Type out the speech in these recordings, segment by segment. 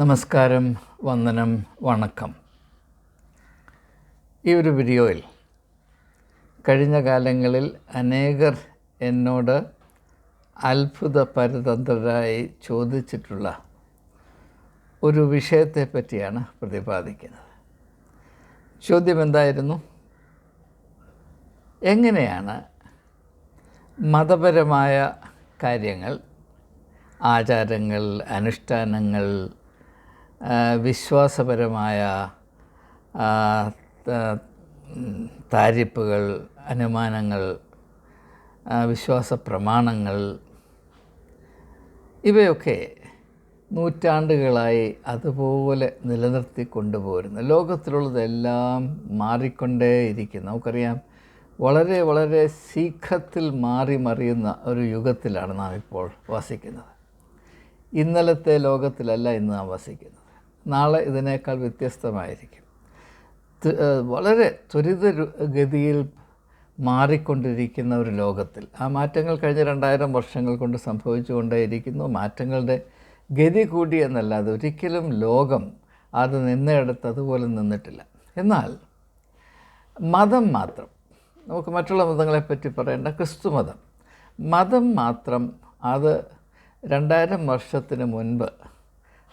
നമസ്കാരം വന്ദനം വണക്കം. ഈ ഒരു വീഡിയോയിൽ കഴിഞ്ഞ കാലങ്ങളിൽ അനേകർ എന്നോട് അത്ഭുത പരതന്ത്രരായി ചോദിച്ചിട്ടുള്ള ഒരു വിഷയത്തെ പറ്റിയാണ് പ്രതിപാദിക്കുന്നത്. ചോദ്യം എന്തായിരുന്നു? എങ്ങനെയാണ് മതപരമായ കാര്യങ്ങൾ ആചാരങ്ങൾ അനുഷ്ഠാനങ്ങൾ വിശ്വാസപരമായ താരിപ്പുകൾ അനുമാനങ്ങൾ വിശ്വാസ പ്രമാണങ്ങൾ ഇവയൊക്കെ നൂറ്റാണ്ടുകളായി അതുപോലെ നിലനിർത്തി കൊണ്ടുപോരുന്നു. ലോകത്തിലുള്ളതെല്ലാം മാറിക്കൊണ്ടേയിരിക്കുന്നു നമുക്കറിയാം വളരെ വളരെ ശീഘ്രത്തിൽ മാറി മറിയുന്ന ഒരു യുഗത്തിലാണ് നാം ഇപ്പോൾ വസിക്കുന്നത്. ഇന്നലത്തെ ലോകത്തിലല്ല ഇന്ന് നാം വസിക്കുന്നത്. നാളെ ഇതിനേക്കാൾ വ്യത്യസ്തമായിരിക്കും. വളരെ ത്വരിത ഗതിയിൽ മാറിക്കൊണ്ടിരിക്കുന്ന ഒരു ലോകത്തിൽ ആ മാറ്റങ്ങൾ കഴിഞ്ഞ രണ്ടായിരം വർഷങ്ങൾ കൊണ്ട് സംഭവിച്ചുകൊണ്ടേയിരിക്കുന്നു. മാറ്റങ്ങളുടെ ഗതി കൂടി എന്നല്ലാതെ ഒരിക്കലും ലോകം അത് നിന്നെടുത്ത് അതുപോലെ നിന്നിട്ടില്ല. എന്നാൽ മതം മാത്രം നമുക്ക് മറ്റുള്ള മതങ്ങളെപ്പറ്റി പറയേണ്ട ക്രിസ്തു മതം. മതം മാത്രം അത് രണ്ടായിരം വർഷത്തിന് മുൻപ്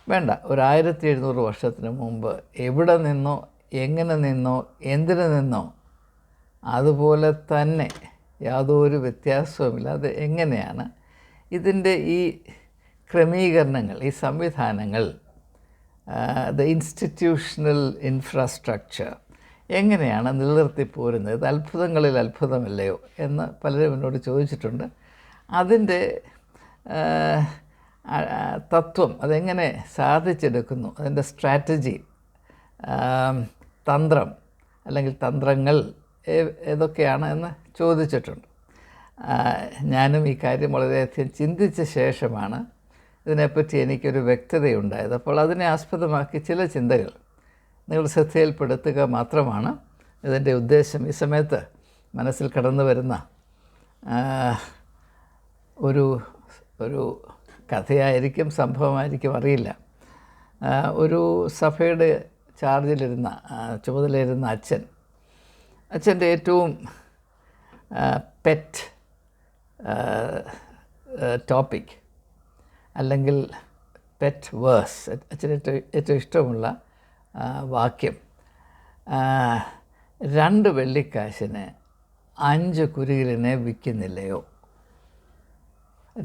വേണ്ട. ഒരു ആയിരത്തി എഴുന്നൂറ് വർഷത്തിന് മുമ്പ് എവിടെ നിന്നോ എങ്ങനെ നിന്നോ എന്തിനു നിന്നോ അതുപോലെ തന്നെ യാതൊരു വ്യത്യാസവുമില്ലാതെ എങ്ങനെയാണ്? ഇതിന്റെ ഈ ക്രമീകരണങ്ങൾ ഈ സംവിധാനങ്ങൾ ദ ഇൻസ്റ്റിറ്റ്യൂഷണൽ ഇൻഫ്രാസ്ട്രക്ചർ എങ്ങനെയാണ് നിലനിർത്തി പോരുന്നത്? ഇത് അത്ഭുതങ്ങളിൽ അത്ഭുതമല്ലയോ എന്ന് പലരും എന്നോട് ചോദിച്ചിട്ടുണ്ട്. അതിന്റെ തത്വം അതെങ്ങനെ സാധിച്ചെടുക്കുന്നു? അതിന്റെ സ്ട്രാറ്റജി തന്ത്രം അല്ലെങ്കിൽ തന്ത്രങ്ങൾ ഏതൊക്കെയാണ് എന്ന് ചോദിച്ചിട്ടുണ്ട്. ഞാനും ഈ കാര്യം വളരെയധികം ചിന്തിച്ച ശേഷമാണ് ഇതിനെപ്പറ്റി എനിക്കൊരു വ്യക്തതയുണ്ടായത്. അപ്പോൾ അതിനെ ആസ്പദമാക്കി ചില ചിന്തകൾ നിങ്ങൾ ശ്രദ്ധയിൽപ്പെടുത്തുക മാത്രമാണ് ഇതിന്റെ ഉദ്ദേശം. ഈ സമയത്ത് മനസ്സിൽ കടന്നു വരുന്ന ഒരു ഒരു കഥയായിരിക്കും സംഭവമായിരിക്കും അറിയില്ല. ഒരു സഭയുടെ ചാർജിലിരുന്ന ചുമതലയിരുന്ന അച്ഛൻ അച്ഛന്റെ ഏറ്റവും പെറ്റ് ടോപ്പിക് അല്ലെങ്കിൽ പെറ്റ് വേഴ്സ് അച്ഛന് ഏറ്റവും ഇഷ്ടമുള്ള വാക്യം. രണ്ട് വെള്ളിക്കാശിന് അഞ്ച് കുരുകിലിനെ വിൽക്കുന്നില്ലയോ?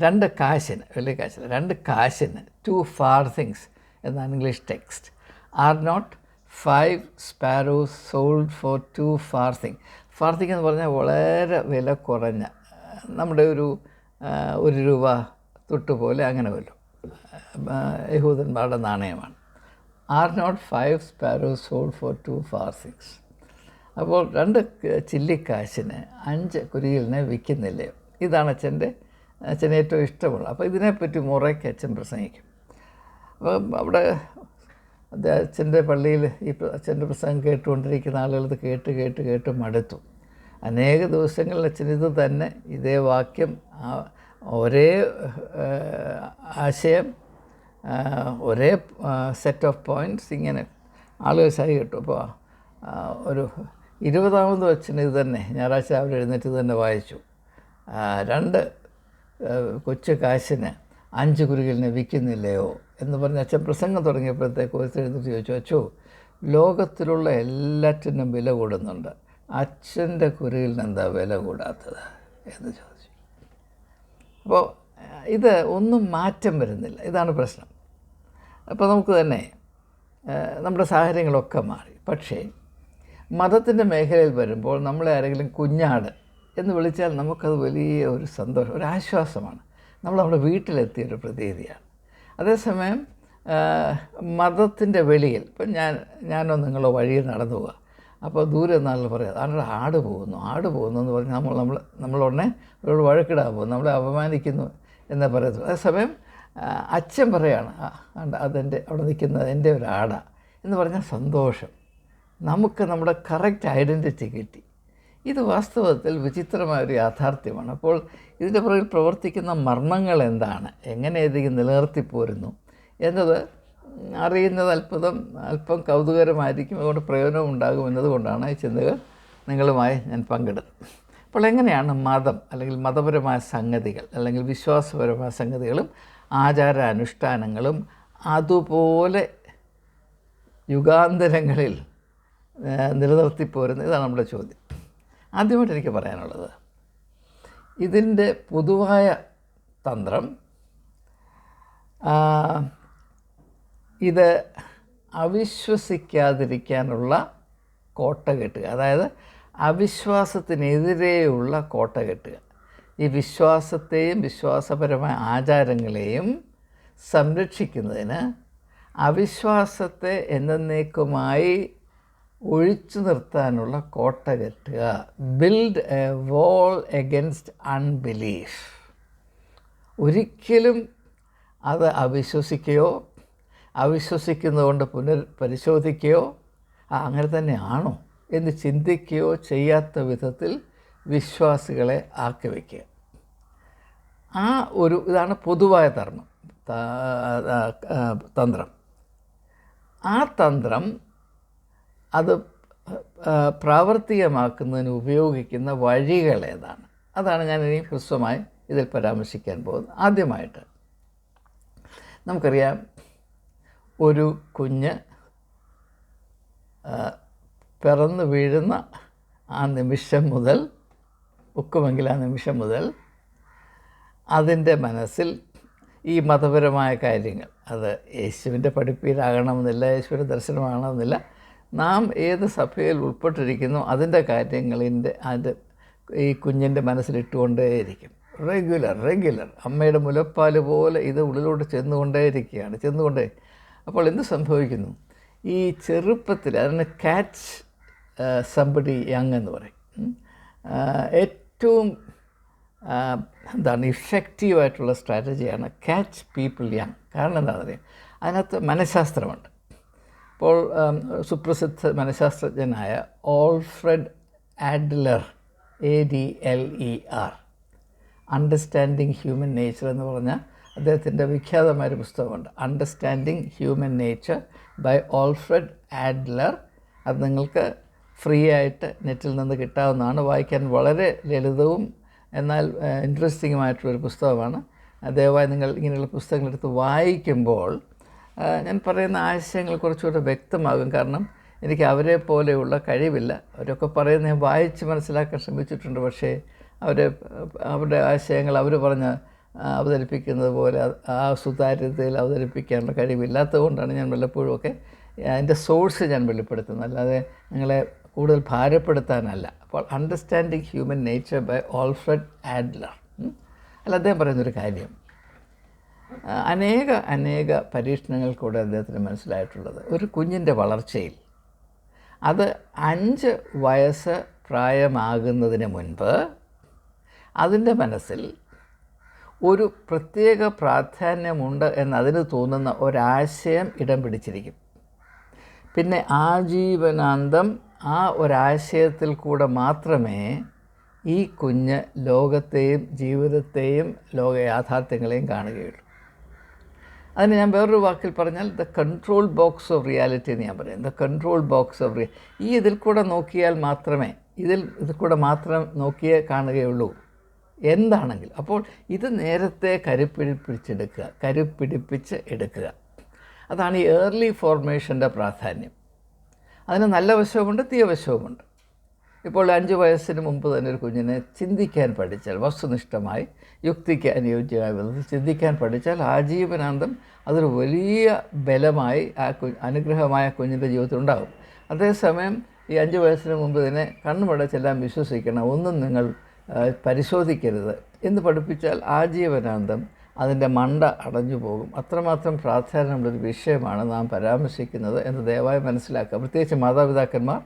രണ്ട് കാശിന് വലിയ കാശിന് രണ്ട് കാശിന് ടു ഫാർ തിങ്സ് എന്നാണ് English text are not five sparrows sold for two farthing farthing എന്ന് പറഞ്ഞാൽ വളരെ വില കുറഞ്ഞ നമ്മുടെ ഒരു ഒരു രൂപ തൊട്ടുപോലെ അങ്ങനെ വല്ലതും യഹൂദന്മാരുടെ നാണയമാണ്. Are not five sparrows sold for two farthings അപ്പോൾ രണ്ട് ചില്ലിക്കാശിന് അഞ്ച് കുരികളിനെ വിൽക്കുന്നില്ലയോ ഇതാണ് അച്ഛന്റെ അച്ഛന് ഏറ്റവും ഇഷ്ടമുള്ളത് അപ്പോൾ ഇതിനെപ്പറ്റി മുറയ്ക്ക് അച്ഛൻ പ്രസംഗിക്കും. അപ്പോൾ അവിടെ അച്ഛന്റെ പള്ളിയിൽ ഈ അച്ഛന്റെ പ്രസംഗം കേട്ടുകൊണ്ടിരിക്കുന്ന ആളുകൾ ഇത് കേട്ട് കേട്ട് കേട്ട് മടുത്തു. അനേക ദിവസങ്ങളിൽ അച്ഛൻ ഇത് തന്നെ ഇതേ വാക്യം ഒരേ ആശയം ഒരേ സെറ്റ് ഓഫ് പോയിന്റ്സ് ഇങ്ങനെ ആളുകൾ ശരി കേട്ടു. അപ്പോൾ ഒരു ഇരുപതാമത് അച്ഛൻ ഇത് തന്നെ ഞായറാഴ്ച രാവിലെ എഴുന്നേറ്റ് ഇത് തന്നെ വായിച്ചു. രണ്ട് കൊച്ചു കാശിന് അഞ്ച് കുരുകിലിനെ വിൽക്കുന്നില്ലയോ എന്ന് പറഞ്ഞ അച്ഛൻ പ്രസംഗം തുടങ്ങിയപ്പോഴത്തേക്ക് ഒരുത്തെഴുന്നിട്ട് ചോദിച്ചു അച്ചോ ലോകത്തിലുള്ള എല്ലാറ്റിനും വില കൂടുന്നുണ്ട്. അച്ഛന്റെ കുരുകിലിന് എന്താ വില കൂടാത്തത്? എന്ന് ചോദിച്ചു. അപ്പോൾ ഇത് ഒന്നും മാറ്റം വരുന്നില്ല. ഇതാണ് പ്രശ്നം. അപ്പോൾ നമുക്ക് തന്നെ നമ്മുടെ സാഹചര്യങ്ങളൊക്കെ മാറി. പക്ഷേ മതത്തിന്റെ മേഖലയിൽ വരുമ്പോൾ നമ്മളെ ആരെങ്കിലും കുഞ്ഞാട് എന്ന് വിളിച്ചാൽ നമുക്കത് വലിയ ഒരു സന്തോഷം ഒരു ആശ്വാസമാണ്. നമ്മൾ നമ്മുടെ വീട്ടിലെത്തിയ ഒരു പ്രതീതിയാണ്. അതേസമയം മതത്തിന്റെ വെളിയിൽ ഇപ്പം ഞാൻ ഞാനോ നിങ്ങളോ വഴിയിൽ നടന്നു പോവുക അപ്പോൾ ദൂരെ നിന്നാൾ പറയാം ആളുടെ ആട് പോകുന്നു ആട് പോകുന്നു എന്ന് പറഞ്ഞാൽ നമ്മൾ നമ്മൾ നമ്മളുടനെ അവരോട് വഴക്കിടാൻ പോകുന്നു നമ്മളെ അപമാനിക്കുന്നു എന്നേ പറയത്തുള്ളൂ അതേസമയം അച്ഛൻ പറയാണ് "ആ, ആണ്ട അതെന്റെ അവിടെ നിൽക്കുന്നത് എന്റെ ഒരു ആടാണ് എന്ന് പറഞ്ഞാൽ സന്തോഷം. നമുക്ക് നമ്മുടെ കറക്റ്റ് ഐഡന്റിറ്റി കിട്ടി. ഇത് വാസ്തവത്തിൽ വിചിത്രമായ ഒരു യാഥാർത്ഥ്യമാണ്. അപ്പോൾ ഇതിന്റെ പുറകിൽ പ്രവർത്തിക്കുന്ന മർമ്മങ്ങൾ എന്താണ്? എങ്ങനെ ഇതിലേക്ക് നിലനിർത്തിപ്പോരുന്നു എന്നത് അറിയുന്നത് അത്ഭുതം അല്പം കൗതുകരമായിരിക്കും. അതുകൊണ്ട് പ്രയോജനം ഉണ്ടാകും എന്നതുകൊണ്ടാണ് ഈ ചിന്തകൾ നിങ്ങളുമായി ഞാൻ പങ്കിടുന്നത്. അപ്പോൾ എങ്ങനെയാണ് മതം അല്ലെങ്കിൽ മതപരമായ സംഗതികൾ അല്ലെങ്കിൽ വിശ്വാസപരമായ സംഗതികളും ആചാര അനുഷ്ഠാനങ്ങളും അതുപോലെ യുഗാന്തരങ്ങളിൽ നിലനിർത്തിപ്പോരുന്നത് ഇതാണ് നമ്മുടെ ചോദ്യം. ആദ്യമായിട്ട് എനിക്ക് പറയാനുള്ളത്. ഇതിന്റെ പൊതുവായ തന്ത്രം ഇത് അവിശ്വസിക്കാതിരിക്കാനുള്ള കോട്ട കെട്ടുക. അതായത് അവിശ്വാസത്തിനെതിരെയുള്ള കോട്ട കെട്ടുക. ഈ വിശ്വാസത്തെയും വിശ്വാസപരമായ ആചാരങ്ങളെയും സംരക്ഷിക്കുന്നതിന് അവിശ്വാസത്തെ എന്നേക്കുമായി ഒഴിച്ചു നിർത്താനുള്ള കോട്ട കെട്ടുക. Build a wall against unbelief ഒരിക്കലും അത് അവിശ്വസിക്കുകയോ അവിശ്വസിക്കുന്നതുകൊണ്ട് പുനർ പരിശോധിക്കുകയോ അങ്ങനെ തന്നെയാണോ എന്ന് ചിന്തിക്കുകയോ ചെയ്യാത്ത വിധത്തിൽ വിശ്വാസികളെ ആക്കി വയ്ക്കുക. ആ ഒരു ഇതാണ് പൊതുവായ ധർമ്മം തന്ത്രം. ആ തന്ത്രം അത് പ്രാവർത്തികമാക്കുന്നതിന് ഉപയോഗിക്കുന്ന വഴികൾ ഏതാണ്? അതാണ് ഞാൻ ഇനി ഹ്രസ്വമായി ഇതിൽ പരാമർശിക്കാൻ പോകുന്നത്. ആദ്യമായിട്ട് നമുക്കറിയാം ഒരു കുഞ്ഞ് പിറന്ന് പിറന്നു വീഴുന്ന ആ നിമിഷം മുതൽ ഒക്കുമെങ്കിൽ ആ നിമിഷം മുതൽ അതിന്റെ മനസ്സിൽ ഈ മതപരമായ കാര്യങ്ങൾ അത് യേശുവിന്റെ പഠിപ്പീരാകണമെന്നില്ല യേശുവിന്റെ ദർശനമാകണമെന്നില്ല നാം ഏത് സഭയിൽ ഉൾപ്പെട്ടിരിക്കുന്നു അതിന്റെ കാര്യങ്ങളിന്റെ അത് ഈ കുഞ്ഞിന്റെ മനസ്സിലിട്ടുകൊണ്ടേയിരിക്കും. റെഗുലർ റെഗുലർ അമ്മയുടെ മുലപ്പാൽ പോലെ ഇത് ഉള്ളിലോട്ട് ചെന്നുകൊണ്ടേയിരിക്കുകയാണ് ചെന്നുകൊണ്ടേ. അപ്പോൾ എന്ത് സംഭവിക്കുന്നു? ഈ ചെറുപ്പത്തിൽ അതിന് കാച്ച് സമ്പടി യങ് എന്ന് പറയും. ഏറ്റവും എന്താണ് ഇഫക്റ്റീവായിട്ടുള്ള സ്ട്രാറ്റജിയാണ് ക്യാച്ച് പീപ്പിൾ യങ് കാരണം എന്താണെന്ന് അതിനകത്ത് മനഃശാസ്ത്രമുണ്ട്. ഇപ്പോൾ ആം, സുപ്രസിദ്ധ മനഃശാസ്ത്രജ്ഞനായ Alfred Adler A D L E R understanding human nature എന്ന് പറഞ്ഞ അദ്ദേഹത്തിന്റെ വിഖ്യാതമായൊരു പുസ്തകമുണ്ട് understanding human nature by Alfred Adler. അത് നിങ്ങൾക്ക് ഫ്രീ ആയിട്ട് നെറ്റിൽ നിന്ന് കിട്ടാവുന്നതാണ്. വായിക്കാൻ വളരെ ലളിതവും എന്നാൽ ഇൻട്രസ്റ്റിങ്ങുമായിട്ടുള്ളൊരു പുസ്തകമാണ്. ദയവായി നിങ്ങൾ ഇങ്ങനെയുള്ള പുസ്തകങ്ങളെടുത്ത് വായിക്കുമ്പോൾ ഞാൻ പറയുന്ന ആശയങ്ങൾ കുറച്ചുകൂടെ വ്യക്തമാകും. കാരണം എനിക്ക് അവരെ പോലെയുള്ള കഴിവില്ല. അവരൊക്കെ പറയുന്നത് ഞാൻ വായിച്ച് മനസ്സിലാക്കാൻ ശ്രമിച്ചിട്ടുണ്ട്. പക്ഷേ അവരെ അവരുടെ ആശയങ്ങൾ അവർ പറഞ്ഞ അവതരിപ്പിക്കുന്നത് പോലെ ആ സുതാര്യതയിൽ അവതരിപ്പിക്കാനുള്ള കഴിവില്ലാത്തത് കൊണ്ടാണ് ഞാൻ വല്ലപ്പോഴും ഒക്കെ അതിന്റെ സോഴ്സ് ഞാൻ വെളിപ്പെടുത്തുന്നത്. അല്ലാതെ നിങ്ങളെ കൂടുതൽ ഭാരപ്പെടുത്താനല്ല. അപ്പോൾ understanding human nature by Alfred Adler. അല്ല അദ്ദേഹം പറയുന്നൊരു കാര്യം. അനേക അനേക പരീക്ഷണങ്ങൾ കൂടെ അദ്ദേഹത്തിന് മനസ്സിലായിട്ടുള്ളത്. ഒരു കുഞ്ഞിന്റെ വളർച്ചയിൽ. അത് അഞ്ച് വയസ്സ് പ്രായമാകുന്നതിന് മുൻപ് അതിന്റെ മനസ്സിൽ ഒരു പ്രത്യേക പ്രാധാന്യമുണ്ട് എന്നതിന് തോന്നുന്ന ഒരാശയം ഇടം പിടിച്ചിരിക്കും. പിന്നെ ആജീവനാന്തം ആ ഒരാശയത്തിൽ കൂടെ മാത്രമേ ഈ കുഞ്ഞ് ലോകത്തെയും ജീവിതത്തെയും ലോക യാഥാർത്ഥ്യങ്ങളെയും കാണുകയുള്ളൂ. അതിന് ഞാൻ വേറൊരു വാക്കിൽ പറഞ്ഞാൽ the control box of reality എന്ന് ഞാൻ പറയും. ദ കൺട്രോൾ ബോക്സ് ഓഫ് റിയ ഈ ഇതിൽ കൂടെ നോക്കിയാൽ മാത്രമേ ഇതിൽ ഇതിൽ കൂടെ മാത്രം നോക്കിയേ കാണുകയുള്ളൂ. എന്താണെങ്കിൽ അപ്പോൾ ഇത് നേരത്തെ കരുപ്പിടിപ്പിച്ചെടുക്കുക കരുപ്പിടിപ്പിച്ച് എടുക്കുക. അതാണ് ഈ ഏർലി ഫോർമേഷന്റെ പ്രാധാന്യം. അതിന് നല്ല വശവുമുണ്ട് തീയ വശവുമുണ്ട്. ഇപ്പോൾ അഞ്ച് വയസ്സിന് മുമ്പ് തന്നെ ഒരു കുഞ്ഞിനെ ചിന്തിക്കാൻ പഠിച്ചാൽ വസ്തുനിഷ്ഠമായി യുക്തിക്ക് അനുയോജ്യമായ വിധത്തിൽ ചിന്തിക്കാൻ പഠിച്ചാൽ ആജീവനാന്തം അതൊരു വലിയ ബലമായി ആ കു അനുഗ്രഹമായ കുഞ്ഞിന്റെ ജീവിതത്തിൽ ഉണ്ടാകും. അതേസമയം ഈ അഞ്ച് വയസ്സിന് മുമ്പ് തന്നെ കണ്ണുമടച്ചെല്ലാം വിശ്വസിക്കണം ഒന്നും നിങ്ങൾ പരിശോധിക്കരുത് എന്ന് പഠിപ്പിച്ചാൽ ആജീവനാന്തം അതിന്റെ മണ്ട അടഞ്ഞു പോകും. അത്രമാത്രം പ്രാധാന്യമുള്ളൊരു വിഷയമാണ് നാം പരാമർശിക്കുന്നത് എന്ന് ദയവായി മനസ്സിലാക്കുക. പ്രത്യേകിച്ച് മാതാപിതാക്കന്മാർ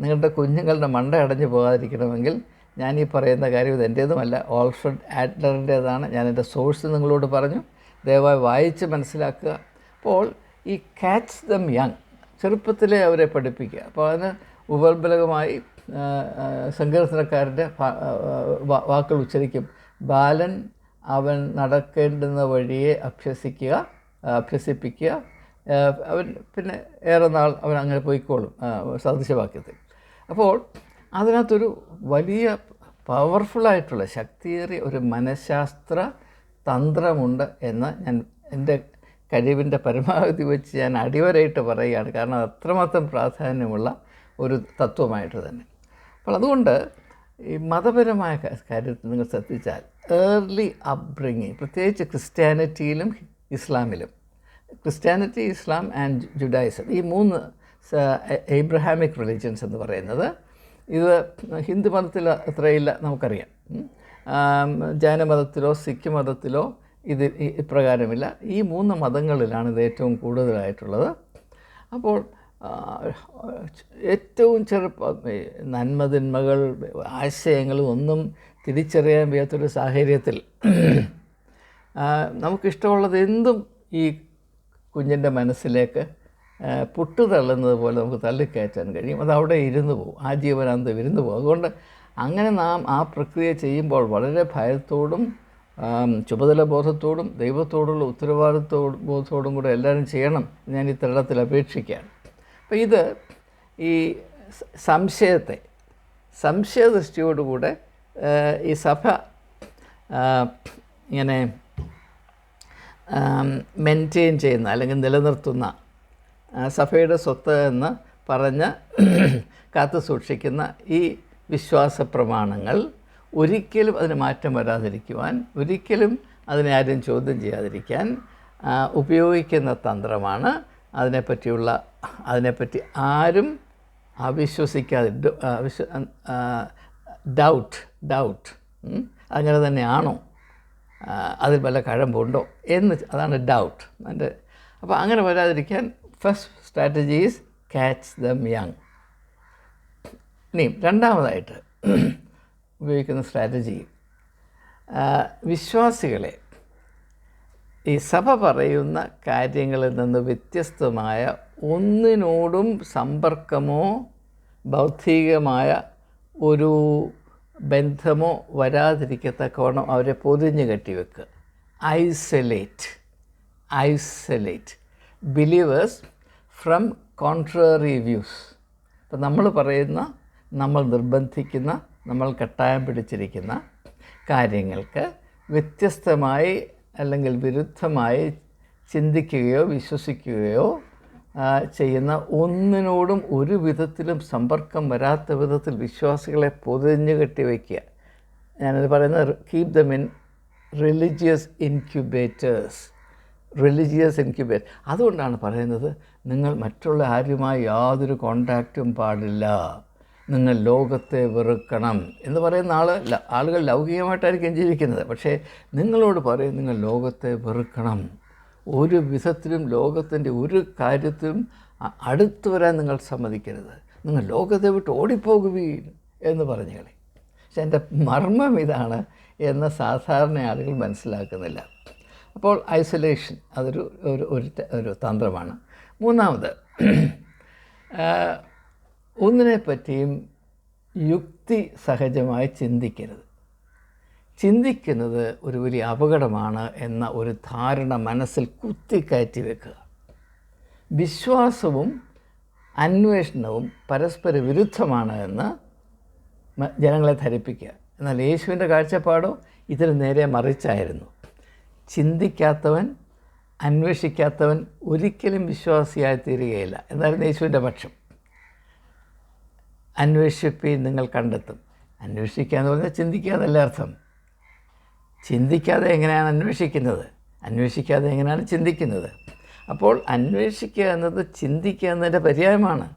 നിങ്ങളുടെ കുഞ്ഞുങ്ങളുടെ മണ്ട അടഞ്ഞു പോകാതിരിക്കണമെങ്കിൽ ഞാൻ ഈ പറയുന്ന കാര്യം ഇത് എന്റേതുമല്ല. ഓൾഫ്രഡ് ആഡ്ലറിന്റേതാണ് ഞാൻ എന്റെ സോഴ്സ് നിങ്ങളോട് പറഞ്ഞു. ദയവായി വായിച്ച് മനസ്സിലാക്കുക. അപ്പോൾ ഈ കാച്ച് ദം യങ് ചെറുപ്പത്തിലെ അവരെ പഠിപ്പിക്കുക. അപ്പോൾ അതിന് ഉപർബലകമായി സങ്കീർത്തനക്കാരന്റെ വാക്കുകൾ ഉച്ചരിക്കും. ബാലൻ അവൻ നടക്കേണ്ടുന്ന വഴിയെ അഭ്യസിക്കുക അഭ്യസിപ്പിക്കുക. അവൻ പിന്നെ ഏറെ നാൾ അവൻ അങ്ങനെ പോയിക്കോളും സദൃശവാക്യത്തിൽ അപ്പോൾ അതിനകത്തൊരു വലിയ പവർഫുള്ളായിട്ടുള്ള ശക്തിയേറിയ ഒരു മനഃശാസ്ത്ര തന്ത്രമുണ്ട് എന്ന് ഞാൻ എന്റെ കഴിവിന്റെ പരമാവധി വെച്ച് ഞാൻ അടിവരയിട്ട് പറയുകയാണ്. കാരണം അത് അത്രമാത്രം പ്രാധാന്യമുള്ള ഒരു തത്വമായിട്ട് തന്നെ. അപ്പോൾ അതുകൊണ്ട് ഈ മതപരമായ കാര്യത്തിൽ നിങ്ങൾ ശ്രദ്ധിച്ചാൽ ഏർലി അപ്ബ്രിങ്ങിങ് പ്രത്യേകിച്ച് ക്രിസ്ത്യാനിറ്റിയിലും ഇസ്ലാമിലും. ക്രിസ്ത്യാനിറ്റി ഇസ്ലാം ആൻഡ് ജുഡായിസം ഈ മൂന്ന് എബ്രഹാമിക് റിലീജിയൻസ് എന്ന് പറയുന്നത്. ഇത് ഹിന്ദു മതത്തിൽ അത്രയില്ല നമുക്കറിയാം. ജൈന മതത്തിലോ ജൈനമതത്തിലോ സിഖ് മതത്തിലോ ഇത് ഇപ്രകാരമില്ല. ഈ മൂന്ന് മതങ്ങളിലാണ് ഇത് ഏറ്റവും കൂടുതലായിട്ടുള്ളത്. അപ്പോൾ ഏറ്റവും ചെറുപ്പം നന്മതിന്മകൾ ആശയങ്ങളും ഒന്നും തിരിച്ചറിയാൻ വയ്യാത്തൊരു സാഹചര്യത്തിൽ നമുക്കിഷ്ടമുള്ളത് എന്തും ഈ കുഞ്ഞിന്റെ മനസ്സിലേക്ക് പുട്ട് തള്ളുന്നത് പോലെ നമുക്ക് തള്ളിക്കയറ്റാൻ കഴിയും. അത് അവിടെ ഇരുന്ന് പോകും ആ ജീവനാന്തം ഇരുന്ന് പോകും അതുകൊണ്ട് അങ്ങനെ നാം ആ പ്രക്രിയ ചെയ്യുമ്പോൾ വളരെ ഭയത്തോടും ചുമതല ബോധത്തോടും ദൈവത്തോടുള്ള ഉത്തരവാദിത്വ ബോധത്തോടും കൂടെ എല്ലാവരും ചെയ്യണം ഞാൻ ഈ തരുണത്തിൽ അപേക്ഷിക്കുകയാണ്. അപ്പോൾ ഇത് ഈ സംശയത്തെ സംശയദൃഷ്ടിയോടുകൂടെ ഈ സഭ ഇങ്ങനെ മെയിന്റെയിൻ ചെയ്യുന്ന അല്ലെങ്കിൽ നിലനിർത്തുന്ന സഭയുടെ സ്വത്ത് എന്ന് പറഞ്ഞ് കാത്തു സൂക്ഷിക്കുന്ന ഈ വിശ്വാസ പ്രമാണങ്ങൾ ഒരിക്കലും അതിന് മാറ്റം വരാതിരിക്കുവാൻ ഒരിക്കലും അതിനെ ആരും ചോദ്യം ചെയ്യാതിരിക്കാൻ ഉപയോഗിക്കുന്ന തന്ത്രമാണ് അതിനെപ്പറ്റിയുള്ള അതിനെപ്പറ്റി ആരും അവിശ്വസിക്കാതെ ഡൗട്ട് ഡൗട്ട് അങ്ങനെ തന്നെയാണോ? അതിൽ വല്ല കഴമ്പുണ്ടോ എന്ന് അതാണ് ഡൗട്ട് എന്റെ അപ്പോൾ അങ്ങനെ വരാതിരിക്കാൻ first strategy is catch them young ഇനി രണ്ടാമതായിട്ട് ഉപയോഗിക്കുന്ന സ്ട്രാറ്റജി വിശ്വാസികളെ ഈ സഭ പറയുന്ന കാര്യങ്ങളിൽ നിന്ന് വ്യത്യസ്തമായ ഒന്നിനോടും സമ്പർക്കമോ ബൗദ്ധികമായ ഒരു ബന്ധമോ വരാതിരിക്കത്തക്കവണ്ണം അവരെ പൊതിഞ്ഞ് കെട്ടിവെക്കുക isolate isolate believers from contrary views ഇപ്പം നമ്മൾ പറയുന്ന നമ്മൾ നിർബന്ധിക്കുന്ന നമ്മൾ കട്ടായം പിടിച്ചിരിക്കുന്ന കാര്യങ്ങൾക്ക് വ്യത്യസ്തമായി അല്ലെങ്കിൽ വിരുദ്ധമായി ചിന്തിക്കുകയോ വിശ്വസിക്കുകയോ ചെയ്യുന്ന ഒന്നിനോടും ഒരു വിധത്തിലും സമ്പർക്കം വരാത്ത വിധത്തിൽ വിശ്വാസികളെ പൊതിഞ്ഞു കെട്ടി വയ്ക്കുക. ഞാനത് പറയുന്നത് keep them in religious incubators religious incubate അതുകൊണ്ടാണ് പറയുന്നത് നിങ്ങൾ മറ്റുള്ള ആരുമായി യാതൊരു കോണ്ടാക്റ്റും പാടില്ല. നിങ്ങൾ ലോകത്തെ വെറുക്കണം. എന്ന് പറയുന്ന ആൾ ആളുകൾ ലൗകികമായിട്ടായിരിക്കും ജീവിക്കുന്നത്. പക്ഷേ നിങ്ങളോട് പറയും നിങ്ങൾ ലോകത്തെ വെറുക്കണം. ഒരു വിധത്തിലും ലോകത്തിന്റെ ഒരു കാര്യത്തിലും അടുത്തു വരാൻ നിങ്ങൾ സമ്മതിക്കരുത്. നിങ്ങൾ ലോകത്തെ വിട്ട് ഓടിപ്പോകുവീൻ. എന്ന് പറഞ്ഞു കളി. പക്ഷെ എന്റെ മർമ്മം ഇതാണ് എന്ന് സാധാരണ ആളുകൾ മനസ്സിലാക്കുന്നില്ല. അപ്പോൾ ഐസൊലേഷൻ അതൊരു ഒരു ഒരു തന്ത്രമാണ്. മൂന്നാമത് ഒന്നിനെ പറ്റിയും യുക്തി സഹജമായി ചിന്തിക്കരുത്. ചിന്തിക്കുന്നത് ഒരു വലിയ അപകടമാണ് എന്ന ഒരു ധാരണ മനസ്സിൽ കുത്തിക്കയറ്റി വെക്കുക. വിശ്വാസവും അന്വേഷണവും പരസ്പര വിരുദ്ധമാണ് എന്ന് ജനങ്ങളെ ധരിപ്പിക്കുക. എന്നാൽ യേശുവിന്റെ കാഴ്ചപ്പാടോ ഇതിന് നേരെ മറിച്ചായിരുന്നു. ചിന്തിക്കാത്തവൻ അന്വേഷിക്കാത്തവൻ ഒരിക്കലും വിശ്വാസിയായി തീരുകയില്ല എന്നായിരുന്നു യേശുവിന്റെ പക്ഷം. അന്വേഷിപ്പി നിങ്ങൾ കണ്ടെത്തും. അന്വേഷിക്കുക എന്ന് പറഞ്ഞാൽ ചിന്തിക്കുക എന്നല്ല അർത്ഥം. ചിന്തിക്കാതെ എങ്ങനെയാണ് അന്വേഷിക്കുന്നത്? അന്വേഷിക്കാതെ എങ്ങനെയാണ് ചിന്തിക്കുന്നത്? അപ്പോൾ അന്വേഷിക്കുക എന്നത് ചിന്തിക്കുക എന്നതിന്റെ പര്യായമാണ്.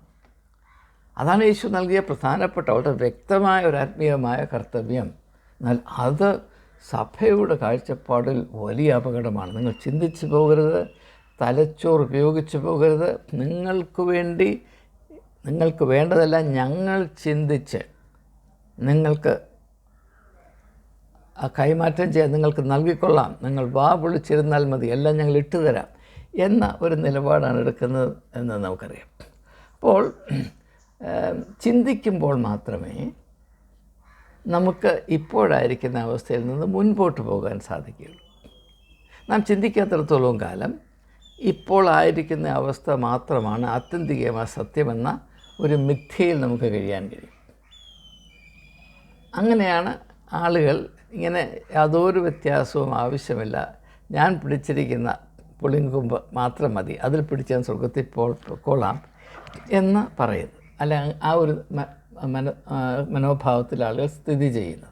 അതാണ് യേശു നൽകിയ പ്രധാനപ്പെട്ട വളരെ വ്യക്തമായ ഒരു ആത്മീയമായ കർത്തവ്യം. എന്നാൽ അത് സഭയുടെ കാഴ്ചപ്പാടിൽ വലിയ അപകടമാണ്. നിങ്ങൾ ചിന്തിച്ചു പോകരുത് തലച്ചോർ ഉപയോഗിച്ച് പോകരുത്. നിങ്ങൾക്ക് വേണ്ടി നിങ്ങൾക്ക് വേണ്ടതെല്ലാം ഞങ്ങൾ ചിന്തിച്ച് നിങ്ങൾക്ക് കൈമാറ്റം ചെയ്യാൻ നിങ്ങൾക്ക് നൽകിക്കൊള്ളാം. നിങ്ങൾ വാ വിളിച്ചിരുന്നാൽ മതി എല്ലാം ഞങ്ങൾ ഇട്ടുതരാം എന്ന ഒരു നിലപാടാണ് എടുക്കുന്നത് എന്ന് നമുക്കറിയാം. അപ്പോൾ ചിന്തിക്കുമ്പോൾ മാത്രമേ നമുക്ക് ഇപ്പോഴായിരിക്കുന്ന അവസ്ഥയിൽ നിന്ന് മുൻപോട്ട് പോകാൻ സാധിക്കുകയുള്ളൂ. നാം ചിന്തിക്കാത്തിടത്തോളം കാലം ഇപ്പോൾ ആയിരിക്കുന്ന അവസ്ഥ മാത്രമാണ് ആത്യന്തികമായ സത്യമെന്ന ഒരു മിഥ്യയിൽ നമുക്ക് കഴിയാൻ കഴിയും. അങ്ങനെയാണ് ആളുകൾ ഇങ്ങനെ യാതൊരു വ്യത്യാസവും ആവശ്യമില്ല. ഞാൻ പിടിച്ചിരിക്കുന്ന പുളിങ്കുമ്പ് മാത്രം മതി. അതിൽ പിടിച്ചാൽ സ്വർഗത്തിൽ പോൾ കൊള്ളാം എന്ന് പറയുന്നത് അല്ല ആ ഒരു മന മനോഭാവത്തിൽ ആളുകൾ സ്ഥിതി ചെയ്യുന്നത്.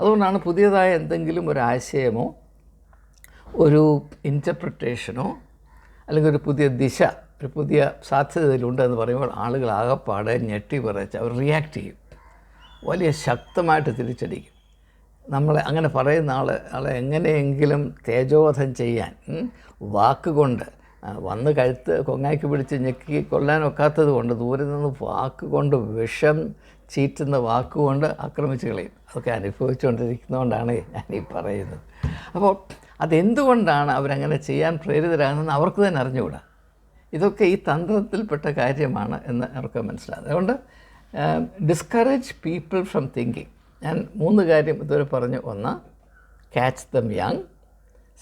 അതുകൊണ്ടാണ് പുതിയതായ എന്തെങ്കിലും ഒരു ആശയമോ ഒരു ഇന്റർപ്രിട്ടേഷനോ അല്ലെങ്കിൽ ഒരു പുതിയ ദിശ ഒരു പുതിയ സാധ്യതയിലുണ്ട് എന്ന് പറയുമ്പോൾ ആളുകൾ ആകപ്പാടെ ഞെട്ടി പറച്ച് അവർ റിയാക്ട് ചെയ്യും. വലിയ ശക്തമായിട്ട് തിരിച്ചടിക്കും. നമ്മളെ അങ്ങനെ പറയുന്ന ആൾ ആളെ എങ്ങനെയെങ്കിലും തേജോവധം ചെയ്യാൻ വാക്കുകൊണ്ട് വന്ന് കഴുത്ത് കൊങ്ങാക്കി പിടിച്ച് ഞെക്കി കൊല്ലാൻ ഒക്കാത്തത് കൊണ്ട് ദൂരെ നിന്ന് വാക്കുകൊണ്ട് വിഷം ചീറ്റുന്ന വാക്കുകൊണ്ട് ആക്രമിച്ച് കളയും. അതൊക്കെ അനുഭവിച്ചുകൊണ്ടിരിക്കുന്നതുകൊണ്ടാണ് ഞാൻ ഈ പറയുന്നത്. അപ്പോൾ അതെന്തുകൊണ്ടാണ് അവരങ്ങനെ ചെയ്യാൻ പ്രേരിതരാകുന്നതെന്ന് അവർക്ക് തന്നെ അറിഞ്ഞുകൂടാ. ഇതൊക്കെ ഈ തന്ത്രത്തിൽപ്പെട്ട കാര്യമാണ് എന്ന് അവർക്ക് മനസ്സിലാകും അതുകൊണ്ട് ഡിസ്കറേജ് പീപ്പിൾ ഫ്രം തിങ്കിങ് ഞാൻ മൂന്ന് കാര്യം ഇതുവരെ പറഞ്ഞു ഒന്ന് catch them young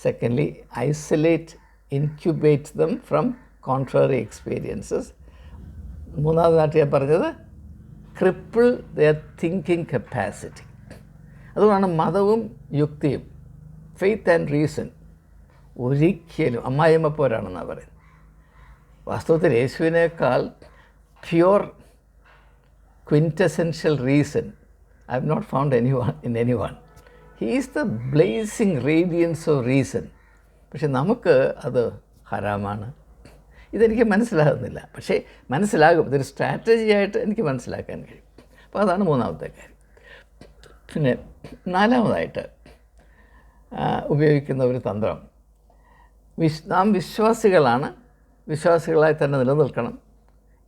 secondly isolate incubate them from contrary experiences മൂന്നാമതായിട്ട് ഞാൻ പറഞ്ഞത് ക്രിപ്പിൾ ദർ തിങ്കിങ് കപ്പാസിറ്റി അതുകൊണ്ടാണ് മതവും യുക്തിയും ഫെയ്ത്ത് ആൻഡ് റീസൺ ഒരിക്കലും അമ്മായിയമ്മ പോരാണെന്നാണ് പറയുന്നത്. വാസ്തവത്തിൽ യേശുവിനേക്കാൾ pure quintessential reason I have not found anyone in anyone he is the blazing radiance of reason പക്ഷെ നമുക്ക് അത് ഹറാമാണ് ഇതെനിക്ക് മനസ്സിലാകുന്നില്ല. പക്ഷേ മനസ്സിലാകും. ഇതൊരു സ്ട്രാറ്റജി ആയിട്ട് എനിക്ക് മനസ്സിലാക്കാൻ കഴിയും. അപ്പോൾ അതാണ് മൂന്നാമത്തെ കാര്യം. പിന്നെ നാലാമതായിട്ട് ഉപയോഗിക്കുന്ന ഒരു തന്ത്രം. വിശ് നാം വിശ്വാസികളാണ്. വിശ്വാസികളായി തന്നെ നിലനിൽക്കണം.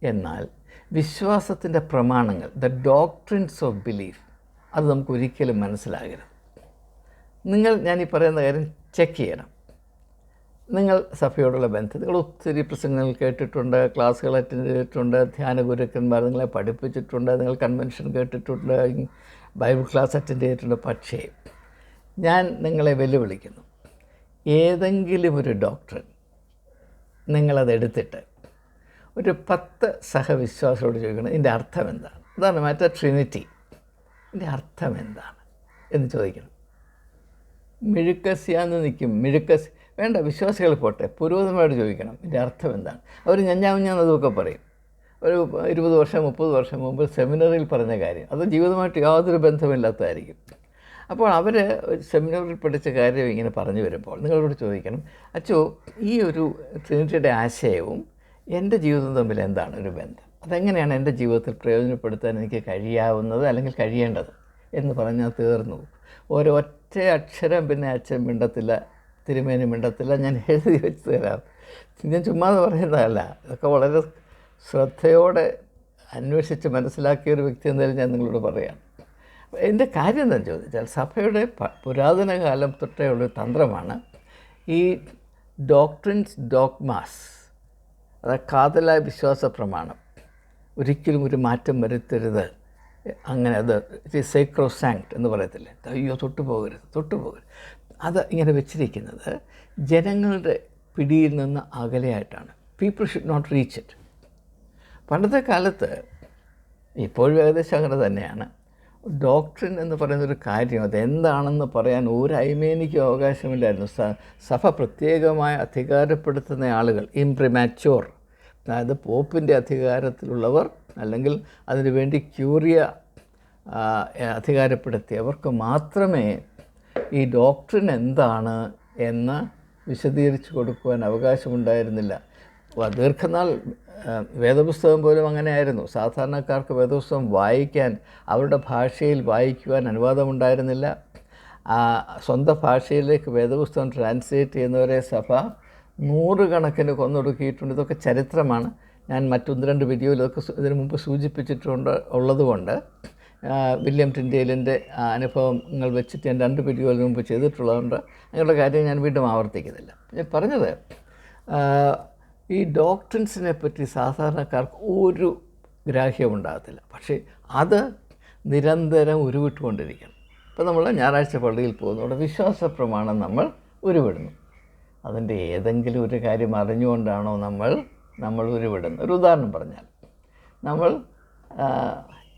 എന്നാൽ വിശ്വാസത്തിന്റെ പ്രമാണങ്ങൾ ദ ഡോക്ട്രിൻസ് ഓഫ് ബിലീഫ് അത് നമുക്ക് ഒരിക്കലും മനസ്സിലാകരുത്. നിങ്ങൾ ഞാൻ ഈ പറയുന്ന കാര്യം ചെക്ക് ചെയ്യണം. നിങ്ങൾ സഭയോടുള്ള ബന്ധം നിങ്ങൾ ഒത്തിരി പ്രസംഗങ്ങൾ കേട്ടിട്ടുണ്ട് ക്ലാസ്സുകൾ അറ്റൻഡ് ചെയ്തിട്ടുണ്ട് ധ്യാന ഗുരുക്കന്മാർ നിങ്ങളെ പഠിപ്പിച്ചിട്ടുണ്ട് നിങ്ങൾ കൺവെൻഷൻ കേട്ടിട്ടുണ്ട് ബൈബിൾ ക്ലാസ് അറ്റൻഡ് ചെയ്തിട്ടുണ്ട്. പക്ഷേ ഞാൻ നിങ്ങളെ വെല്ലുവിളിക്കുന്നു. ഏതെങ്കിലും ഒരു ഡോക്ടർ നിങ്ങളതെടുത്തിട്ട് ഒരു പത്ത് സഹവിശ്വാസത്തോട് ചോദിക്കണം ഇതിന്റെ അർത്ഥം എന്താണ്? അതാണ് മറ്റേ ട്രിനിറ്റി ഇതിന്റെ അർത്ഥം എന്താണ് എന്ന് ചോദിക്കണം. മിഴുക്കസ്യാന്ന് നിൽക്കും. മിഴുക്കസ് വേണ്ട വിശ്വാസികൾ പോട്ടെ പുരോഹിതന്മാരോട് ചോദിക്കണം. ഇതിന്റെ അർത്ഥം എന്താണ്? അവർ ഞഞ്ഞാവുഞ്ഞാന്നതൊക്കെ പറയും. ഒരു ഇരുപത് വർഷം മുപ്പത് വർഷം മുമ്പ് സെമിനറിൽ പറഞ്ഞ കാര്യം. അത് ജീവിതമായിട്ട് യാതൊരു ബന്ധമില്ലാത്തതായിരിക്കും അപ്പോൾ അവർ സെമിനറിൽ പഠിച്ച കാര്യം ഇങ്ങനെ പറഞ്ഞു വരുമ്പോൾ നിങ്ങളോട് ചോദിക്കണം അച്ചു ഈ ഒരു ട്രിനിറ്റിയുടെ ആശയവും എന്റെ ജീവിതം തമ്മിൽ എന്താണ് ഒരു ബന്ധം? അതെങ്ങനെയാണ് എന്റെ ജീവിതത്തിൽ പ്രയോജനപ്പെടുത്താൻ എനിക്ക് കഴിയാവുന്നത് അല്ലെങ്കിൽ കഴിയേണ്ടത്? എന്ന് പറഞ്ഞാൽ തീർന്നു. ഓരോ ഒറ്റ അക്ഷരം പിന്നെ അച്ഛൻ മിണ്ടത്തില്ല. തിരുമേനി മിണ്ടത്തില്ല. ഞാൻ എഴുതി വെച്ച് തരാം. ഞാൻ ചുമ്മാതെ പറയുന്നതല്ല. ഇതൊക്കെ വളരെ ശ്രദ്ധയോടെ അന്വേഷിച്ച് മനസ്സിലാക്കിയ ഒരു വ്യക്തി എന്തായാലും ഞാൻ നിങ്ങളോട് പറയാം. എന്റെ കാര്യം എന്താണെന്ന് ചോദിച്ചാൽ സഭയുടെ പുരാതന കാലം തൊട്ടേ തന്ത്രമാണ് ഈ ഡോക്ട്രിൻസ് ഡോഗ്മാസ് അതായത് കാതലായ വിശ്വാസ പ്രമാണം. ഒരിക്കലും ഒരു മാറ്റം വരുത്തരുത്. അങ്ങനെ അത് സൈക്രോ സാങ്ക്ട് എന്ന് പറയത്തില്ലേ? അയ്യോ തൊട്ടു പോകരുത് തൊട്ടു പോകരുത് അത് ഇങ്ങനെ വെച്ചിരിക്കുന്നത് ജനങ്ങളുടെ പിടിയിൽ നിന്ന് അകലെയായിട്ടാണ്. People should not reach it പണ്ടത്തെ കാലത്ത് ഇപ്പോഴും ഏകദേശം അങ്ങനെ തന്നെയാണ്. ഡോക്ടറിൻ എന്ന് പറയുന്നൊരു കാര്യം അതെന്താണെന്ന് പറയാൻ ഒരു അയ്മേനിക്കും അവകാശമില്ലായിരുന്നു സഭ പ്രത്യേകമായി അധികാരപ്പെടുത്തുന്ന ആളുകൾ ഇംപ്രിമാച്യോർ അതായത് പോപ്പിന്റെ അധികാരത്തിലുള്ളവർ അല്ലെങ്കിൽ അതിനുവേണ്ടി ക്യൂറിയ അധികാരപ്പെടുത്തിയവർക്ക് മാത്രമേ ഈ ഡോക്ടറിൻ എന്താണ് എന്ന് വിശദീകരിച്ചു കൊടുക്കുവാൻ അവകാശമുണ്ടായിരുന്നില്ല. ദീർഘനാൾ വേദപുസ്തകം പോലും അങ്ങനെയായിരുന്നു. സാധാരണക്കാർക്ക് വേദപുസ്തകം വായിക്കാൻ അവരുടെ ഭാഷയിൽ വായിക്കുവാൻ അനുവാദമുണ്ടായിരുന്നില്ല. സ്വന്തം ഭാഷയിലേക്ക് വേദപുസ്തകം ട്രാൻസ്ലേറ്റ് ചെയ്യുന്നവരെ സഭ നൂറുകണക്കിന് കൊന്നൊടുക്കിയിട്ടുണ്ട്. ഇതൊക്കെ ചരിത്രമാണ്. ഞാൻ മറ്റൊന്ന് രണ്ട് വീഡിയോയിൽ ഇതൊക്കെ ഇതിനു മുമ്പ് സൂചിപ്പിച്ചിട്ടുണ്ട് ഉള്ളതുകൊണ്ട്. വില്യം ടിൻഡേലിന്റെ അനുഭവങ്ങൾ വെച്ചിട്ട് ഞാൻ രണ്ട് വീഡിയോയിൽ മുമ്പ് ചെയ്തിട്ടുള്ളതുകൊണ്ട് അങ്ങനെയുള്ള കാര്യം ഞാൻ വീണ്ടും ആവർത്തിക്കുന്നില്ല. ഞാൻ പറഞ്ഞത് ഈ ഡോക്ട്രിൻസിനെ പറ്റി സാധാരണക്കാർക്ക് ഒരു ഗ്രാഹ്യമുണ്ടാകത്തില്ല പക്ഷേ അത് നിരന്തരം ഉരുവിട്ടുകൊണ്ടിരിക്കണം. ഇപ്പോൾ നമ്മൾ ഞായറാഴ്ച പള്ളിയിൽ പോകുന്നതോടെ വിശ്വാസ പ്രമാണം നമ്മൾ ഉരുവിടുന്നു. അതിന്റെ ഏതെങ്കിലും ഒരു കാര്യം അറിഞ്ഞുകൊണ്ടാണോ നമ്മൾ നമ്മൾ ഉരുവിടുന്നത്? ഒരു ഉദാഹരണം പറഞ്ഞാൽ നമ്മൾ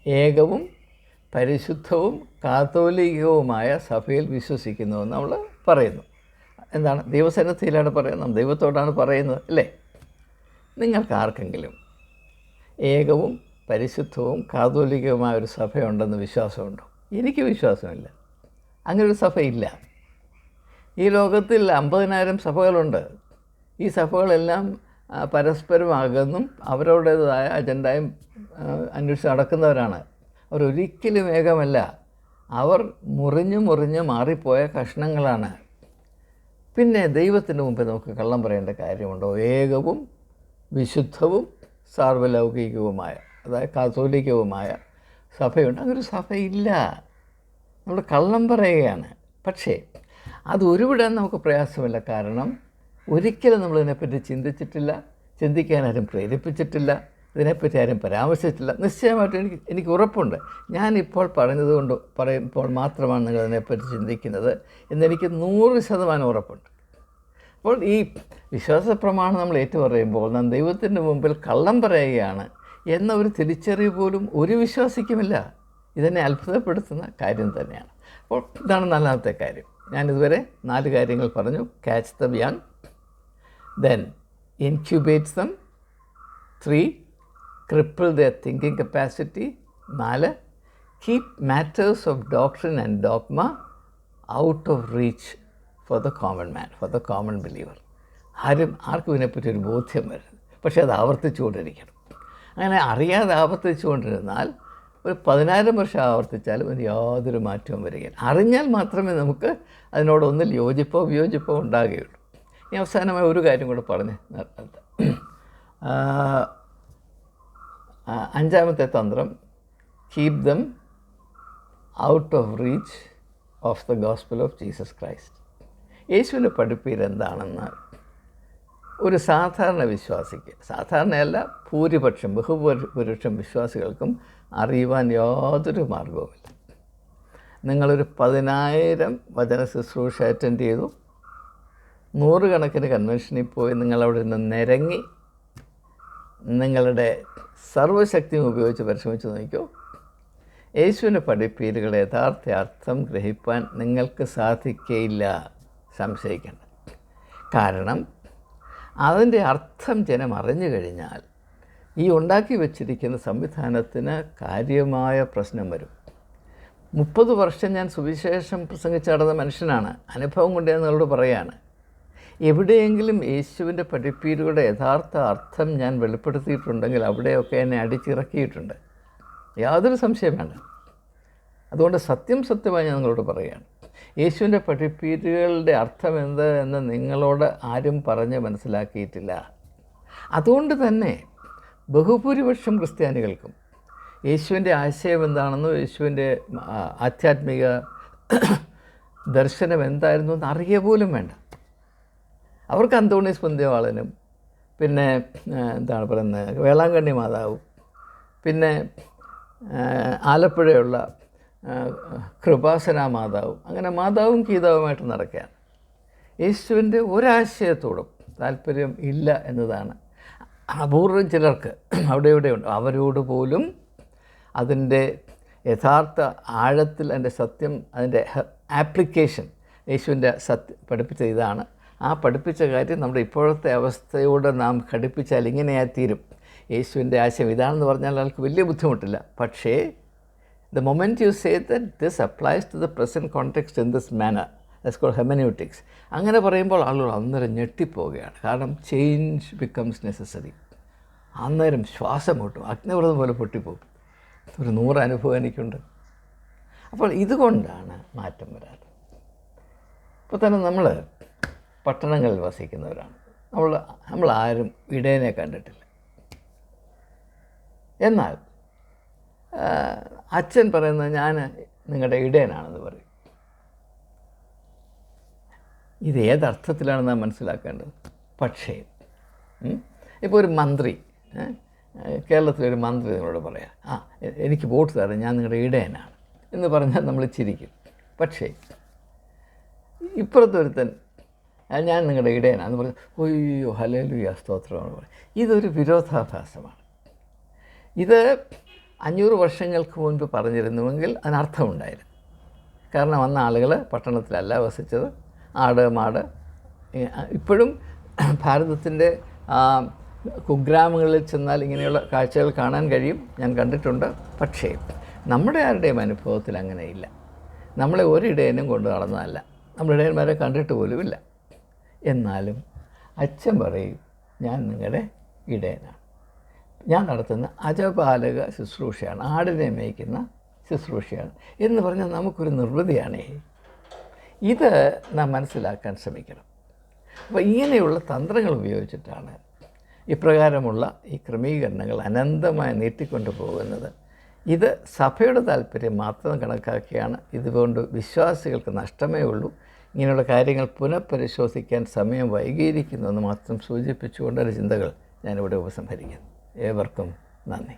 ഏകവും പരിശുദ്ധവും കാത്തോലികവുമായ സഭയിൽ വിശ്വസിക്കുന്നുവെന്ന് നമ്മൾ പറയുന്നു. എന്താണ്? ദൈവസന്നിധിയിലാണ് പറയുന്നത്. ദൈവത്തോടാണ് പറയുന്നത് അല്ലേ? നിങ്ങൾക്ക് ആർക്കെങ്കിലും ഏകവും പരിശുദ്ധവും കാതോലികവുമായ ഒരു സഭയുണ്ടെന്ന് വിശ്വാസമുണ്ടോ? എനിക്ക് വിശ്വാസമില്ല. അങ്ങനെ ഒരു സഭയില്ല. ഈ ലോകത്തിൽ അമ്പതിനായിരം സഭകളുണ്ട്. ഈ സഭകളെല്ലാം പരസ്പരം അകന്നും അവരവരുടേതായ അജണ്ടയും അന്വേഷിച്ച് നടക്കുന്നവരാണ്. അവരൊരിക്കലും വേഗമല്ല അവർ മുറിഞ്ഞു മുറിഞ്ഞ് മാറിപ്പോയ കഷ്ണങ്ങളാണ്. പിന്നെ ദൈവത്തിന് മുമ്പിൽ നമുക്ക് കള്ളം പറയേണ്ട കാര്യമുണ്ടോ? ഏകവും വിശുദ്ധവും സാർവലൗകികവുമായ അതായത് കാതോലികവുമായ സഭയുണ്ട്. അങ്ങനൊരു സഭയില്ല. നമ്മൾ കള്ളം പറയുകയാണ്. പക്ഷേ അത് ഉരുവിടാൻ നമുക്ക് പ്രയാസമില്ല. കാരണം ഒരിക്കലും നമ്മളിതിനെപ്പറ്റി ചിന്തിച്ചിട്ടില്ല. ചിന്തിക്കാനാരും പ്രേരിപ്പിച്ചിട്ടില്ല. ഇതിനെപ്പറ്റി ആരും പരാമർശിച്ചിട്ടില്ല. നിശ്ചയമായിട്ടും എനിക്ക് എനിക്ക് ഉറപ്പുണ്ട്. ഞാനിപ്പോൾ പറഞ്ഞത് കൊണ്ട് പറയുമ്പോൾ മാത്രമാണ് നിങ്ങൾ ഇതിനെപ്പറ്റി ചിന്തിക്കുന്നത് എന്നെനിക്ക് നൂറ് ശതമാനം ഉറപ്പുണ്ട്. അപ്പോൾ ഈ വിശ്വാസ പ്രമാണം നമ്മൾ ഏറ്റുപറയുമ്പോൾ നാം ദൈവത്തിന്റെ മുമ്പിൽ കള്ളം പറയുകയാണ് എന്ന ഒരു തിരിച്ചറിവ് പോലും ഒരു വിശ്വാസിക്കുമില്ല. ഇതെന്നെ അത്ഭുതപ്പെടുത്തുന്ന കാര്യം തന്നെയാണ്. അപ്പോൾ ഇതാണ് നാലാമത്തെ കാര്യം. ഞാനിതുവരെ നാല് കാര്യങ്ങൾ പറഞ്ഞു. Catch the young then incubates three cripple the thinking capacity നാല് keep matters of doctrine and dogma out of reach for the common man for the common believer ആരും ആർക്കും ഇതിനെപ്പറ്റി ഒരു ബോധ്യം വരരുത്. പക്ഷേ അത് ആവർത്തിച്ചുകൊണ്ടിരിക്കണം അങ്ങനെ അറിയാതെ ആവർത്തിച്ചുകൊണ്ടിരുന്നാൽ ഒരു പതിനായിരം വർഷം ആവർത്തിച്ചാലും അതിന് യാതൊരു മാറ്റവും വരികയില്ല. അറിഞ്ഞാൽ മാത്രമേ നമുക്ക് അതിനോടൊന്നിൽ യോജിപ്പോ വിയോജിപ്പോ ഉണ്ടാകുകയുള്ളൂ. ഇനി അവസാനമായി ഒരു കാര്യം കൂടെ പറഞ്ഞ് നിർത്താം അഞ്ചാമത്തെ തന്ത്രം keep them out of reach of the gospel of Jesus Christ യേശുവിന്റെ പഠിപ്പീര് എന്താണെന്നാൽ ഒരു സാധാരണ വിശ്വാസിക്ക് സാധാരണയല്ല ഭൂരിപക്ഷം ബഹുഭൂരിപക്ഷം വിശ്വാസികൾക്കും അറിയുവാൻ യാതൊരു മാർഗവുമില്ല നിങ്ങളൊരു പതിനായിരം വചന ശുശ്രൂഷ അറ്റൻഡ് ചെയ്തു നൂറുകണക്കിന് കൺവെൻഷനിൽ പോയി നിങ്ങളവിടെ നിന്ന് നിരങ്ങി നിങ്ങളുടെ സർവശക്തിയും ഉപയോഗിച്ച് പരിശ്രമിച്ചു നോക്കൂ യേശുവിന്റെ പഠിപ്പീരുകളുടെ യഥാർത്ഥ അർത്ഥം ഗ്രഹിപ്പാൻ നിങ്ങൾക്ക് സാധിക്കയില്ല. സംശയിക്കേണ്ട. കാരണം അതിന്റെ അർത്ഥം ജനം അറിഞ്ഞു കഴിഞ്ഞാൽ ഈ ഉണ്ടാക്കി വച്ചിരിക്കുന്ന സംവിധാനത്തിന് കാര്യമായ പ്രശ്നം വരും. മുപ്പത് വർഷം ഞാൻ സുവിശേഷം പ്രസംഗിച്ച് നടന്ന മനുഷ്യനാണ്. അനുഭവം കൊണ്ട് ഞാൻ നിങ്ങളോട് പറയാണ്. എവിടെയെങ്കിലും യേശുവിന്റെ പഠിപ്പീരുകളുടെ യഥാർത്ഥ അർത്ഥം ഞാൻ വെളിപ്പെടുത്തിയിട്ടുണ്ടെങ്കിൽ അവിടെയൊക്കെ എന്നെ അടിച്ചിറക്കിയിട്ടുണ്ട്. യാതൊരു സംശയം വേണ്ട അതുകൊണ്ട് സത്യം സത്യമായി ഞാൻ നിങ്ങളോട് പറയുകയാണ്. യേശുവിന്റെ പഠിപ്പീരുകളുടെ അർത്ഥം എന്ത് എന്ന് നിങ്ങളോട് ആരും പറഞ്ഞ് മനസ്സിലാക്കിയിട്ടില്ല. അതുകൊണ്ട് തന്നെ ബഹുഭൂരിപക്ഷം ക്രിസ്ത്യാനികൾക്കും യേശുവിന്റെ ആശയം എന്താണെന്നോ യേശുവിന്റെ ആധ്യാത്മിക ദർശനം എന്തായിരുന്നു എന്ന് അറിയ പോലും വേണ്ട. അവർക്ക് അന്തോണീസ് പുന്തിയവാളനും പിന്നെ എന്താണ് പറയുന്നത്? വേളാങ്കണ്ണി മാതാവും. പിന്നെ ആലപ്പുഴയുള്ള കൃപാസന മാതാവും. അങ്ങനെ മാതാവും ഗീതാവുമായിട്ട് നടക്കുകയാണ്. യേശുവിന്റെ ഒരാശയത്തോടും താല്പര്യം ഇല്ല എന്നതാണ്. അപൂർവം ചിലർക്ക് അവിടെ ഇവിടെയുണ്ട് അവരോട് പോലും അതിന്റെ യഥാർത്ഥ ആഴത്തിൽ അതിന്റെ സത്യം അതിന്റെ ആപ്ലിക്കേഷൻ യേശുവിന്റെ സത്യം പഠിപ്പിച്ച ഇതാണ്. ആ പഠിപ്പിച്ച കാര്യം നമ്മുടെ ഇപ്പോഴത്തെ അവസ്ഥയോട് നാം ഘടിപ്പിച്ചാൽ ഇങ്ങനെയായി തീരും. യേശുവിന്റെ ആശയം ഇതാണെന്ന് പറഞ്ഞാൽ ആൾക്ക് വലിയ ബുദ്ധിമുട്ടില്ല. പക്ഷേ the moment you say that this applies to the present context in this manner thus call hermeneutics അങ്ങനെ പറയുമ്പോൾ ആളുകൾ അന്നേരം ഞെട്ടിപ്പോവുകയാണ്. കാരണം ചേഞ്ച് ബിക്കംസ് നെസസറി അന്നേരം ശ്വാസം പൊട്ടും അഗ്നിവ്രതം പോലെ പൊട്ടിപ്പോകും ഒരു നൂറ് അനുഭവം എനിക്കുണ്ട്. അപ്പോൾ ഇതുകൊണ്ടാണ് മാറ്റം വരാറ്. അപ്പോൾ തന്നെ നമ്മൾ പട്ടണങ്ങളിൽ വസിക്കുന്നവരാണ്. നമ്മൾ നമ്മൾ ആരും ഇടയനെ കണ്ടിട്ടില്ല. എന്നാൽ അച്ഛൻ പറയുന്നത് ഞാൻ നിങ്ങളുടെ ഇടയനാണെന്ന് പറയും. ഇത് ഏതർത്ഥത്തിലാണ് നാം മനസ്സിലാക്കേണ്ടത്? പക്ഷേ ഇപ്പോൾ ഒരു മന്ത്രി കേരളത്തിലൊരു മന്ത്രി നിങ്ങളോട് പറയാം ആ എനിക്ക് വോട്ട് തരാം ഞാൻ നിങ്ങളുടെ ഇടയനാണ് എന്ന് പറഞ്ഞാൽ നമ്മൾ ചിരിക്കും. പക്ഷേ ഇപ്പുറത്തൊരുത്തൻ "ആ, ഞാൻ നിങ്ങളുടെ ഇടയനാന്ന് പറഞ്ഞു ഒയ്യോ സ്തോത്രം സ്തോത്രമാണ്. പറയും ഇതൊരു വിരോധാഭാസമാണ്. ഇത് അഞ്ഞൂറ് വർഷങ്ങൾക്ക് മുൻപ് പറഞ്ഞിരുന്നുവെങ്കിൽ അതിനർത്ഥമുണ്ടായിരുന്നു. കാരണം അന്ന് ആളുകൾ പട്ടണത്തിലല്ല വസിച്ചത്. ആട് മാട് ഇപ്പോഴും ഭാരതത്തിന്റെ കുഗ്രാമങ്ങളിൽ ചെന്നാൽ ഇങ്ങനെയുള്ള കാഴ്ചകൾ കാണാൻ കഴിയും. ഞാൻ കണ്ടിട്ടുണ്ട്. പക്ഷേ നമ്മുടെ ആരുടെയും അനുഭവത്തിൽ അങ്ങനെയില്ല നമ്മളെ ഒരിടയനും കൊണ്ട് നടന്നതല്ല. നമ്മൾ ഇടയന്മാരെ കണ്ടിട്ട് പോലുമില്ല. എന്നാലും അച്ഛൻ പറയും ഞാൻ നിങ്ങളുടെ ഇടയനാണ്. ഞാൻ നടത്തുന്ന അജപാലക ശുശ്രൂഷയാണ് ആടിനെ മേയ്ക്കുന്ന ശുശ്രൂഷയാണ് എന്ന് പറഞ്ഞാൽ നമുക്കൊരു നിർവൃതിയാണേ. ഇത് നാം മനസ്സിലാക്കാൻ ശ്രമിക്കണം. അപ്പോൾ ഇങ്ങനെയുള്ള തന്ത്രങ്ങൾ ഉപയോഗിച്ചിട്ടാണ് ഇപ്രകാരമുള്ള ഈ ക്രമീകരണങ്ങൾ അനന്തമായി നീട്ടിക്കൊണ്ടു പോകുന്നത്. ഇത് സഭയുടെ താല്പര്യം മാത്രം കണക്കാക്കിയാണ്. ഇതുകൊണ്ട് വിശ്വാസികൾക്ക് നഷ്ടമേ ഉള്ളൂ. ഇങ്ങനെയുള്ള കാര്യങ്ങൾ പുനഃപരിശോധിക്കാൻ സമയം വൈകിയിരിക്കുന്നു എന്ന് മാത്രം സൂചിപ്പിച്ചുകൊണ്ടുള്ള ചിന്തകൾ ഞാനിവിടെ ഉപസംഹരിക്കുന്നു. ഏവർക്കും നന്ദി.